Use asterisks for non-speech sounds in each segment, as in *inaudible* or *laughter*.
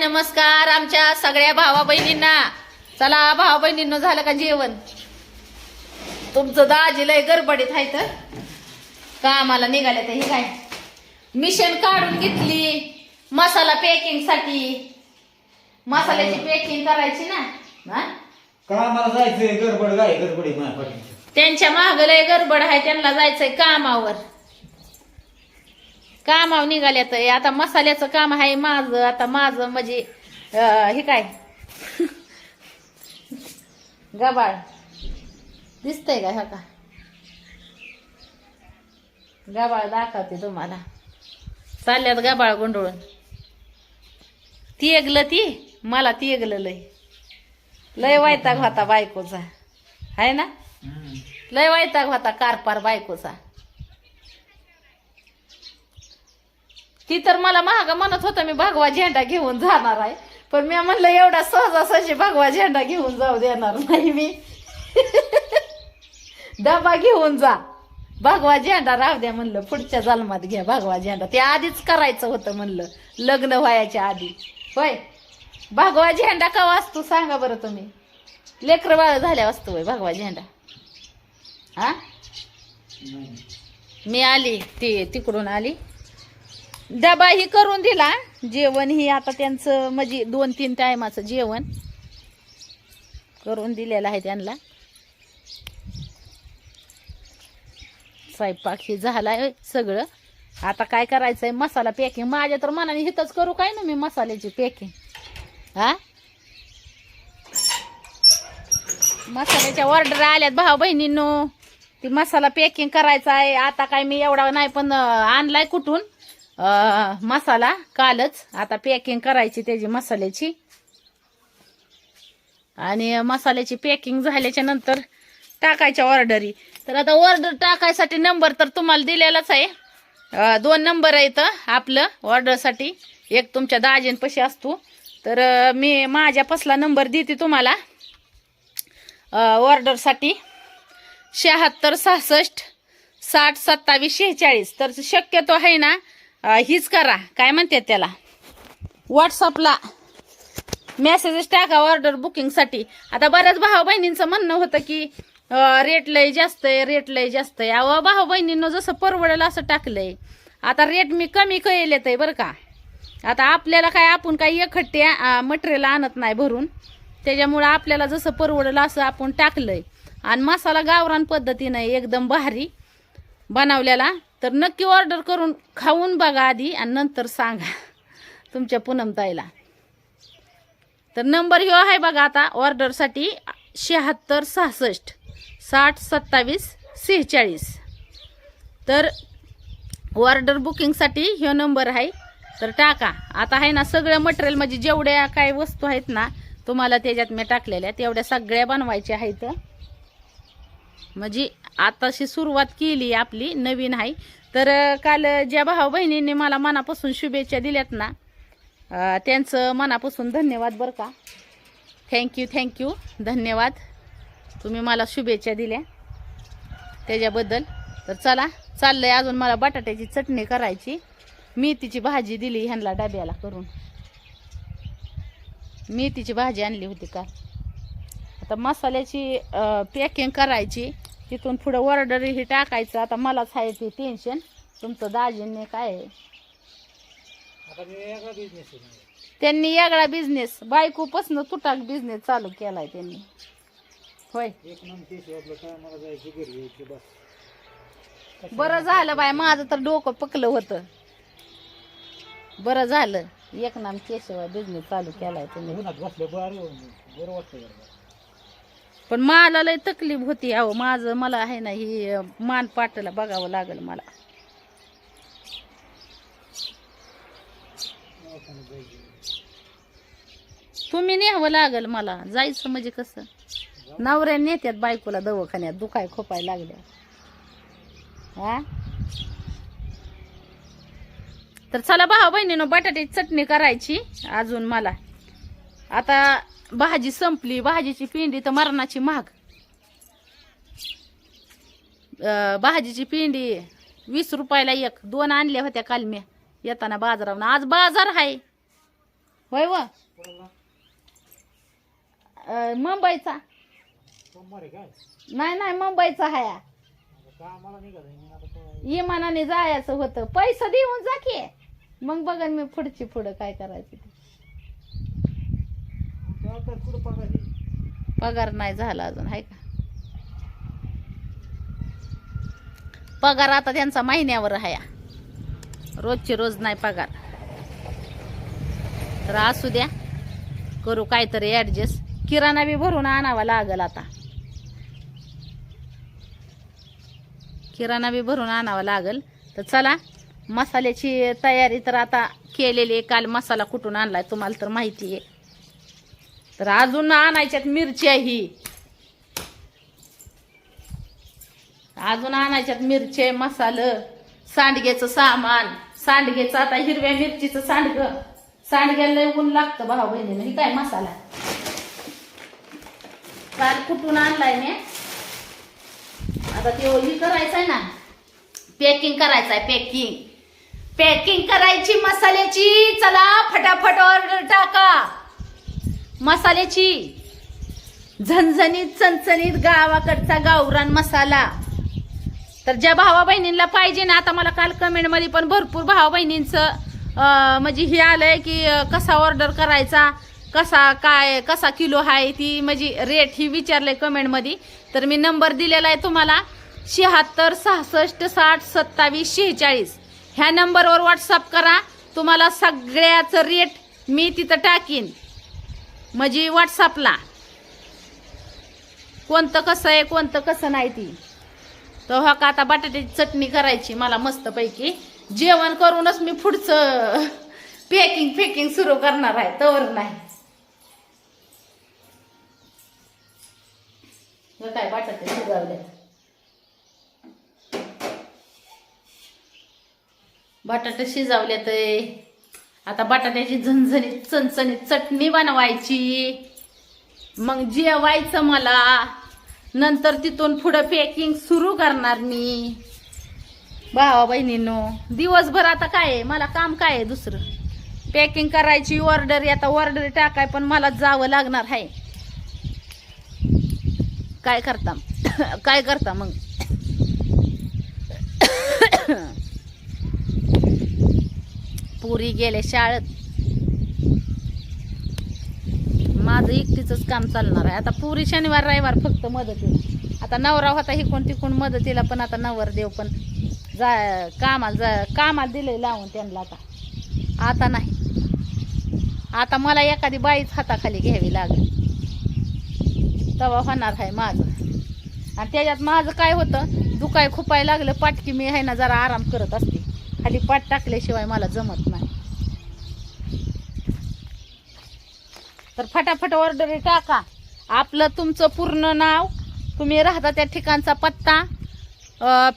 नमस्कार आमच्या सगळ्या भावा बहिणींना. चला भावा बहिणींनो झालं का जेवण? तुमचं दाजी लय गडबडीत आहे तर. कामाला निघाले तर हे काय? मिशन काढून घेतली. मसाला पॅकिंगसाठी. मसाल्याची पॅकिंग करायची ना? कामाला जायचंय गडबड गाय गडबडी. त्यांच्या माग लय गडबड आहे त्यांना जायचंय कामावर. कामावर निघाल्या तर आता मसाल्याचं काम आहे माझं आता माझं म्हणजे हे काय? गबाळ. दिसतंय का हा का गबाळ दाखवते तुम्हाला. चालल्यात गबाळ गुंडळून ती एकलं ती? मला ती एकलं लय. लय वैताग होता बायकोचा. आहे ना. लय वैताग होता कारपार बायकोचा. ती तर मला महाग म्हणत होता मी भगवा झेंडा घेऊन जाणार आहे. पण मी म्हणलं एवढा सहजासहजी भगवा झेंडा घेऊन जाऊ देणार नाही मी. *laughs* डबा घेऊन जा. भगवा झेंडा राहू द्या म्हणलं पुढच्या जन्मात घ्या भगवा झेंडा. ते आधीच करायचं होतं म्हणलं लग्न व्हायच्या आधी. होय. भगवा झेंडा का असतो सांगा बरं तुम्ही. लेकर बाळ झाल्या असतो होय भगवा झेंडा. हा. मी आली ती तिकडून आली. डबा ही करून दिला. जेवण ही आता त्यांचं म्हणजे दोन तीन टायमाचं जेवण करून दिलेलं आहे त्यांना. स्वयंपाक ही झालाय सगळं. आता काय करायचंय? मसाला पॅकिंग माझ्या तर मनाने हिथंच करू काय ना मी मसाल्याची पॅकिंग हा? मसाल्याच्या ऑर्डर आल्यात भाऊ बहिणींनो. ती मसाला पॅकिंग करायचा आहे. आता काय मी एवढा नाही पण आणलाय कुठून? मसाला कालच. आता पॅकिंग करायची त्याची मसाल्याची. आणि मसाल्याची पॅकिंग झाल्याच्यानंतर टाकायच्या ऑर्डरी तर आता ऑर्डर टाकायसाठी नंबर तर तुम्हाला दिलेलाच आहे. दोन नंबर आहेत आपलं ऑर्डरसाठी एक तुमच्या दाजींपाशी असतो. तर मी माझ्या पसला नंबर देते तुम्हाला. ऑर्डरसाठी शहात्तर सहासष्ट साठ सत्तावीस शेहेचाळीस. तर शक्यतो आहे ना हीच करा. काय म्हणतात त्याला? व्हॉट्सअपला मेसेजेस टाका ऑर्डर बुकिंगसाठी आता बऱ्याच भाऊ बहिणींचं म्हणणं होतं की रेट लय जास्त आहे रेट लय जास्त आहे. अहो भाऊ बहिणींनं जसं परवडेल असं टाकलंय. आता रेट मी कमी कळेल आहे बरं का. आता आपल्याला काय आपण काही एकखट्टे मटेरियल आणत नाही भरून. त्याच्यामुळं आपल्याला जसं परवडेल असं आपण टाकलंय. आणि मसाला गावरान पद्धतीनं एकदम भारी बनवलेला. तर नक्की ऑर्डर करून खाऊन बघा आधी आणि नंतर सांगा तुमच्या पूनमताईला तर नंबर ह्यो आहे बघा आता ऑर्डरसाठी शहात्तर सहासष्ट साठ सत्तावीस सेहेचाळीस. तर ऑर्डर बुकिंगसाठी ह्यो नंबर आहे. तर टाका. आता आहे ना सगळं मटेरियल म्हणजे जेवढ्या काय वस्तू आहेत ना तुम्हाला त्याच्यात मी टाकलेल्या तेवढ्या सगळ्या बनवायच्या आहेत. म्हणजे आताशी सुरुवात केली आपली नवीन आहे. तर काल ज्या भाऊ बहिणींनी मला मनापासून शुभेच्छा दिल्यात ना त्यांचं मनापासून धन्यवाद बरं का. थँक्यू थँक्यू धन्यवाद. तुम्ही मला शुभेच्छा दिल्या त्याच्याबद्दल. तर चला चाललंय अजून मला बटाट्याची चटणी करायची. मेथीची भाजी दिली ह्यांना डब्याला करून. मेथीची भाजी आणली होती का आता मसाल्याची पॅकिंग करायची. तिथून पुढं ऑर्डर ही टाकायचं. आता मलाच आहे ते टेन्शन तुमचं दाजींनी काय? आहे. त्यांनी वेगळा बिझनेस बायकोपासनं तुटाक बिझनेस चालू केलाय त्यांनी. होय. बरं झालं बाय माझं तर डोकं पकलं होतं. बरं झालं. एक नाम केशवा बिझनेस चालू केलाय बसलं बरं बरं वाटतं. पण मला लय तकलीफ होती अहो माझं मला आहे ना ही मान पाटाला बघावं लागल मला. तुम्ही न्यावं लागल मला. जायचं म्हणजे कसं? नवऱ्या नेत्यात बायकोला दवाखान्यात दुखाय खोपाय लागल्या. हा? तर चला भाऊ बहिणीनं बटाट्याची चटणी करायची अजून मला. आता भाजी संपली भाजीची पिंडी तर मरणाची महाग. भाजीची पिंडी वीस रुपयाला एक दोन आणल्या होत्या काल मी. येताना बाजारावरून आज बाजार आहे होय व? मुंबईचा. नाही नाही मुंबईचा हाया. इमानाने जायचं होतं. पैसा देऊन जा की. मग बघन मी पुढची पुढं काय करायचं पगार नाही झाला अजून आहे का? पगार आता त्यांचा महिन्यावर आहे. रोजची रोज नाही पगार. तर असू द्या करू काहीतरी ॲडजस्ट किराणा बी भरून आणावा लागल आता. किराणा बी भरून आणावा लागल. तर चला मसाल्याची तयारी तर आता केलेली आहे. काल मसाला कुठून आणलाय तुम्हाला तर माहिती आहे. तर अजून आणायच्यात मिरच्या ही. अजून आणायच्यात मिरचे मसालं सांडग्याचं सामान. सांडग्याचं आता हिरव्या मिरचीचं सांडग. सांडग्याला ऊन लागतं भाऊ बहिणी ही काय मसाला? काल कुठून आणलाय मी? आता ते ही करायचं आहे ना. पॅकिंग करायचं आहे पॅकिंग. पॅकिंग करायची मसाल्याची चला फटाफट ऑर्डर टाका. मसाल्याची झणझणीत चणचणीत गावाकडचा गावरान मसाला. तर ज्या भावा बहिणींना पाहिजे ना आता मला काल कमेंटमध्ये पण भरपूर भावा बहिणींचं म्हणजे हे आलंय की कसा ऑर्डर करायचा कसा काय कसा किलो आहे ती म्हणजे रेट ही विचारलंय कमेंटमध्ये. तर मी नंबर दिलेला आहे तुम्हाला शहात्तर सहासष्ट साठ सत्तावीस शेहेचाळीस. ह्या नंबरवर व्हॉट्सअप करा तुम्हाला सगळ्याचं रेट मी तिथं टाकीन. म्हणजे व्हॉट्सअपला कोणतं कसं आहे कोणतं कसं नाही ती. तर हो का आता बटाट्याची चटणी करायची मला मस्तपैकी. जेवण करूनच मी पुढचं पॅकिंग फेकिंग सुरू करणार आहे तवर नाही. काय बटाटे शिजवले? बटाटे शिजवले ते आता बटाट्याची झणझणीत चणचणीत चटणी बनवायची. मग जेवायचं मला. नंतर तिथून पुढं पॅकिंग सुरू करणार मी. भावा बहिणींनो दिवसभर आता काय आहे? मला काम काय आहे दुसरं? पॅकिंग करायची ऑर्डर आता ऑर्डर टाकाय पण मला जावं लागणार आहे. काय करता? *coughs* काय करता मग? पुरी गेले शाळेत. माझं एकटीचंच काम चालणार आहे. आता पुरी शनिवार रविवार फक्त मदतीला. आता नवरा होता हिकून तिकून मदतीला पण आता नवर देव पण जा कामाला जा कामाला दिलंय लावून त्यांना आता. आता नाही. आता मला एखादी बाईच हाताखाली घ्यावी लागेल. तवा होणार आहे माझं. आणि त्याच्यात माझं काय होतं? दुखाय खुपाय लागलं पाटकी मी आहे ना जरा आराम करत असते. खाली पाट टाकल्याशिवाय मला जमत नाही तर फटाफट ऑर्डर टाका. आपलं तुमचं पूर्ण नाव तुम्ही राहता त्या ठिकाणचा पत्ता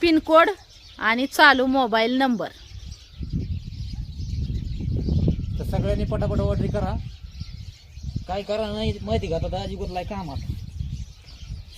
पिनकोड आणि चालू मोबाईल नंबर. तर सगळ्यांनी पटापट ऑर्डर करा. काय करा नाही माहिती का आता दाजी गुरलाय कामात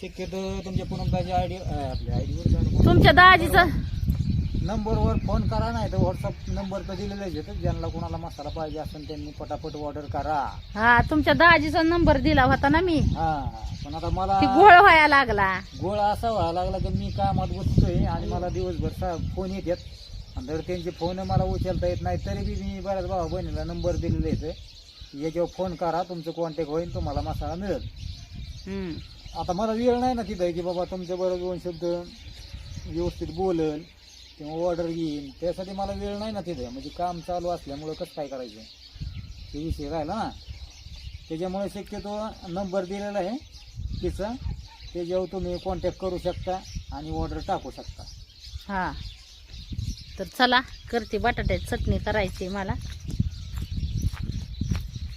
शक्यतो तुमच्या पूनमदाची आयडी आपल्या आयडीवर तुमच्या दाजीचं नंबरवर फोन करा नाही तर व्हॉट्सअप नंबर तर दिलेले आहेत ज्यांना कोणाला मसाला पाहिजे असेल त्यांनी पटापट ऑर्डर करा. हा तुमच्या दाजीचा नंबर दिला होता ना मी. हा पण आता मला ती गोळ व्हायला लागला. गोळ असा व्हायला लागला की मी कामात बसतोय आणि मला दिवसभर सा- फोन येतात. आणि जर त्यांचे फोन मला उचलता येत नाही तरी बी मी बऱ्याच भावा बहिणीला नंबर दिलेले आहेत याच्यावर फोन करा तुमचं कॉन्टॅक्ट होईल तुम्हाला मसाला मिळेल. हम्म. आता मला वेळ नाही ना तिथं की बाबा तुमच्या बरोबर दोन शब्द व्यवस्थित बोलेल. किंवा ऑर्डर घेईन त्यासाठी मला वेळ नाही ना तिथं. म्हणजे काम चालू असल्यामुळं कसं काय करायचं? ते विषय राहिला ना. त्याच्यामुळे शक्यतो नंबर दिलेला आहे. तिचा. त्याच्यावर तुम्ही कॉन्टॅक्ट करू शकता आणि ऑर्डर टाकू शकता. हां. तर चला करते बटाट्याची चटणी करायची मला.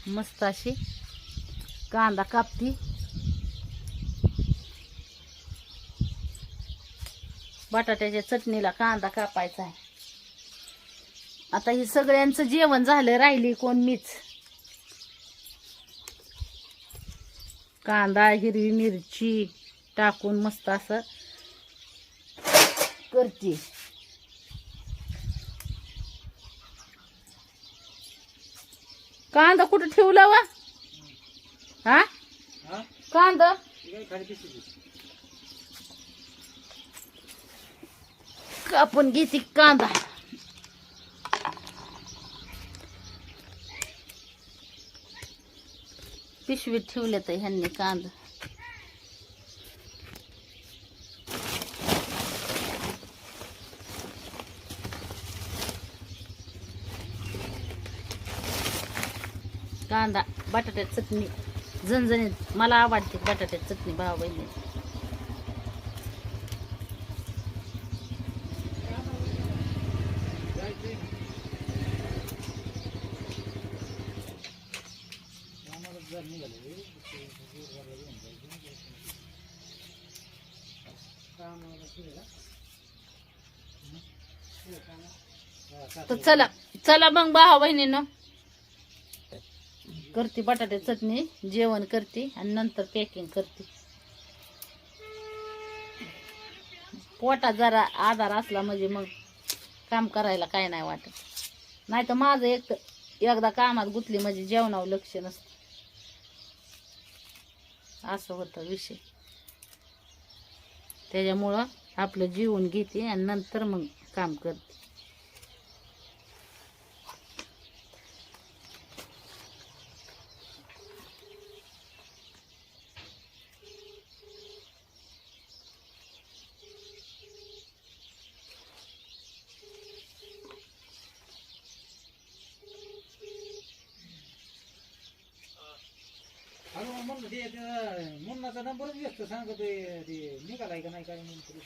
मस्त अशी कांदा कापती. बटाट्याच्या चटणीला कांदा कापायचा आहे. आता हे सगळ्यांचं जेवण झालं राहिली कोण मीच. कांदा हिरवी मिरची टाकून मस्त असं करते. कांदा कुठं ठेवला वा? हा? कांदा ही काय खाली पिशवी कापून घेते कांदा. पिशवीत ठेवले तर ह्यांनी कांदा. कांदा बटाट्यात चटणी. झणझणीत मला आवडते बटाट्यात चटणी भाव बहिणी आम्हाला जर निघाले तर चला चला मग भावा बहिणीनं. करते बटाटे चटणी जेवण करते आणि नंतर पॅकिंग करते. पोटात जरा आधार असला म्हणजे मग काम करायला काय नाही वाटत. नाही तर माझं एक एकदा कामात गुतली म्हणजे जेवणावर लक्ष नसतं. असं होतं विषय. त्याच्यामुळं आपलं जीवन घेते आणि नंतर मग काम करते अरे मग म्हणलं ते मुन्नाचा नंबरच व्यस्त सांगत ते निघालाय का नाही काय म्हणून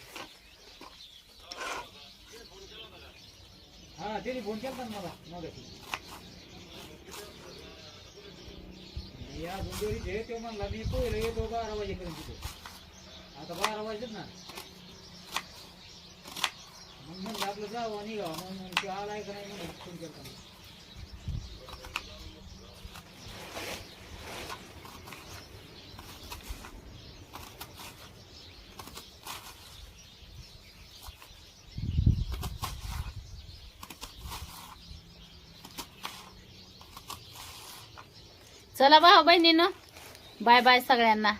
हा त्याने फोन केला ना मला मगाशी. मी अजून घरीच तो म्हणला मी पहिलं येतो बारा वाजेपर्यंत तिथे आता बारा वाजत ना. मग म्हणलं आपलं जावं निघावं. मग मग ते आलाय का नाही? म्हणून फोन केला चला भाऊ बहिणीनं. बाय बाय सगळ्यांना.